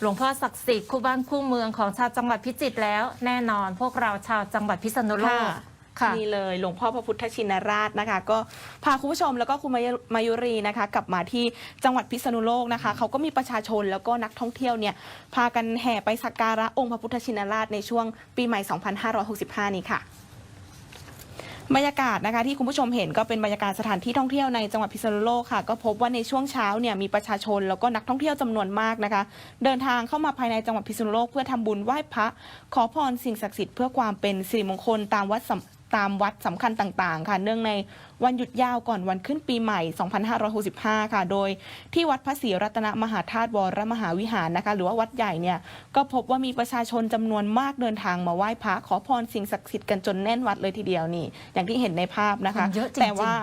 หลวงพ่อศักดิ์สิทธิ์คู่บ้านคู่เมืองของชาวจังหวัดพิจิตรแล้ว แน่นอนพวกเราชาวจังหวัดพิษณุโลก ค่ะนี่เลยหลวงพ่อพระพุทธชินราชนะคะ ก็พาคุณผู้ชมแล้วก็คุณมายุมายุรีนะคะ กลับมาที่จังหวัดพิษณุโลกนะคะเขาก็มีประชาชนแล้วก็นักท่องเที่ยวเนี่ยพากันแห่ไปสักการะองค์พระพุทธชินราชในช่วงปีใหม่ 2565 นี้ค่ะ บรรยากาศนะคะที่คุณผู้ชมเห็นก็เป็นบรรยากาศสถานที่ท่องเที่ยวในจังหวัดพิษณุโลกค่ะ ก็พบว่าในช่วงเช้าเนี่ยมีประชาชนแล้วก็นักท่องเที่ยวจำนวนมากนะคะ เดินทางเข้ามาภายในจังหวัดพิษณุโลกเพื่อทำบุญไหว้พระขอพรสิ่งศักดิ์สิทธิ์เพื่อความเป็นสิริมงคลตามวัด ตามวัดสำคัญต่างๆ ค่ะ เนื่องในวันหยุดยาวก่อนวันขึ้นปีใหม่ 2565 ค่ะ โดยที่วัดพระศรีรัตนมหาธาตุวรมหาวิหารนะคะ หรือว่าวัดใหญ่เนี่ย ก็พบว่ามีประชาชนจำนวนมากเดินทางมาไหว้พระขอพรสิ่งศักดิ์สิทธิ์กันจนแน่นวัดเลยทีเดียวนี่ อย่างที่เห็นในภาพนะคะคนเยอะจริงๆแต่ว่า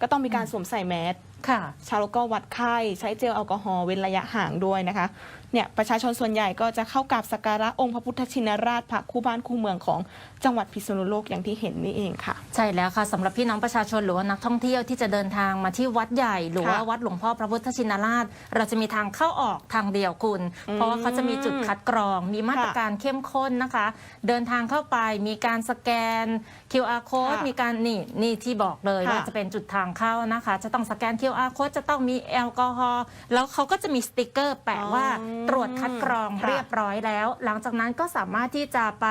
ก็ต้องมีการสวมใส่แมส ค่ะชาวแล้วก็วัดไข้ใช้เจลแอลกอฮอล์เว้นระยะห่างด้วยนะคะเนี่ยประชาชนส่วนใหญ่ก็จะเข้ากราบสักการะองค์พระพุทธชินราชพระคู่บ้านคู่เมืองของจังหวัดพิษณุโลกอย่างที่เห็นนี่เองค่ะ ใช่แล้วค่ะสำหรับพี่น้องประชาชนหรือว่านักท่องเที่ยวที่จะเดินทางมาที่วัดใหญ่ หรือว่าค่ะวัดหลวงพ่อพระพุทธชินราช เราจะมีทางเข้าออกทางเดียวคุณอืมเพราะว่าเขาจะมีจุดคัดกรอง มีมาตรการเข้มข้นนะคะ เดินทางเข้าไปมีการสแกน QR code ค่ะมีการนี่นี่ที่บอกเลยค่ะว่าจะเป็นจุดทางเข้านะคะ จะต้องสแกน QR code จะต้องมีแอลกอฮอล์แล้วเขาก็จะมีสติกเกอร์ แปะว่าตรวจคัดกรองค่ะเรียบร้อยแล้ว หลังจากนั้นก็สามารถที่จะไป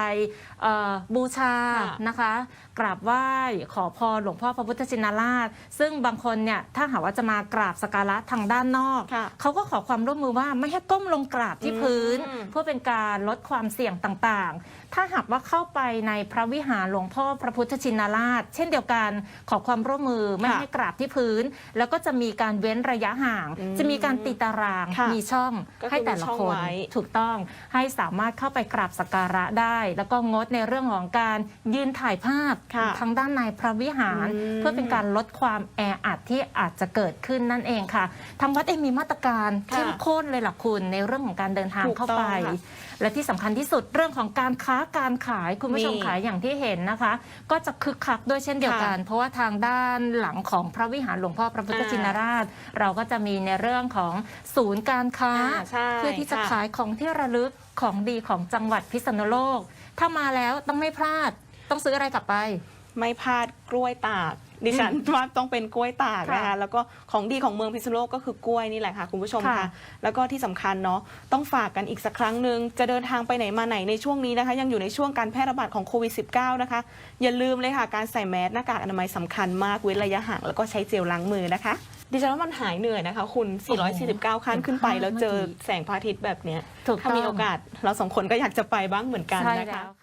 เอ่อบูชาค่ะนะคะ กราบไหว้ขอพรหลวงพ่อพระพุทธชินราช ซึ่งบางคนเนี่ยถ้าหากว่าจะมากราบสักการะทางด้านนอกค่ะเขาก็ขอความร่วมมือว่าไม่ให้ก้มลงกราบที่พื้นอืมเพื่อเป็นการลดความเสี่ยงต่างๆ ถ้าหากว่าเข้าไปในพระวิหารหลวงพ่อพระพุทธชินราช เช่นเดียวกันขอความร่วมมือไม่ค่ะให้กราบที่พื้นแล้วก็จะมีการเว้นระยะห่าง อืมจะมีการตีตารางค่ะมีช่องก็คือให้แต่ละมีช่องคนไว้ ถูกต้องให้สามารถเข้าไปกราบสักการะได้ แล้วก็งดในเรื่องของการยืนถ่ายภาพค่ะทางด้านในพระวิหาร อืม เพื่อเป็นการลดความแออัดที่อาจจะเกิดขึ้นนั่นเองค่ะทางวัดเองมีมาตรการค่ะเข้มข้นเลยล่ะคุณในเรื่องของการเดินทางถูกเข้าต้องไป ค่ะ และที่สำคัญที่สุดเรื่องของการค้าการขายคุณผู้ชมนี่ขายอย่างที่เห็นนะคะ ก็จะคึกคักด้วยเช่นเดียวกัน เพราะว่าทางด้านหลังของพระวิหารหลวงพ่อพระพุทธอ่าชินราช เราก็จะมีในเรื่องของศูนย์การค้าอ่าใช่เพื่อที่จะค่ะขายของที่ระลึกของดีของจังหวัดพิษณุโลก ถ้ามาแล้วต้องไม่พลาด ต้องซื้ออะไรกลับไป ไม่พลาดกล้วยตาก ดิฉันว่าต้องเป็นกล้วยตากนะคะค่ะแล้วก็ของดีของเมืองพิษณุโลกก็คือกล้วยนี่แหละค่ะคุณผู้ชมค่ะค่ะแล้วก็ที่สำคัญเนาะต้องฝากกันอีกสักครั้งหนึ่งจะเดินทางไปไหนมาไหนในช่วงนี้นะคะ ยังอยู่ในช่วงการแพร่ระบาดของโควิด -19 นะคะ อย่าลืมเลยค่ะ การใส่แมสหน้ากากอนามัยสำคัญมากเว้นระยะห่างแล้วก็ใช้เจลล้างมือนะคะดิฉันว่ามันหายเหนื่อยนะคะ คุณ 449 ขั้นขึ้นไปแล้วเจอแสงพระอาทิตย์แบบเนี้ยถูกถ้าต้องมีโอกาสเราสองคนก็อยากจะไปบ้างเหมือนกันใช่นะคะแล้ว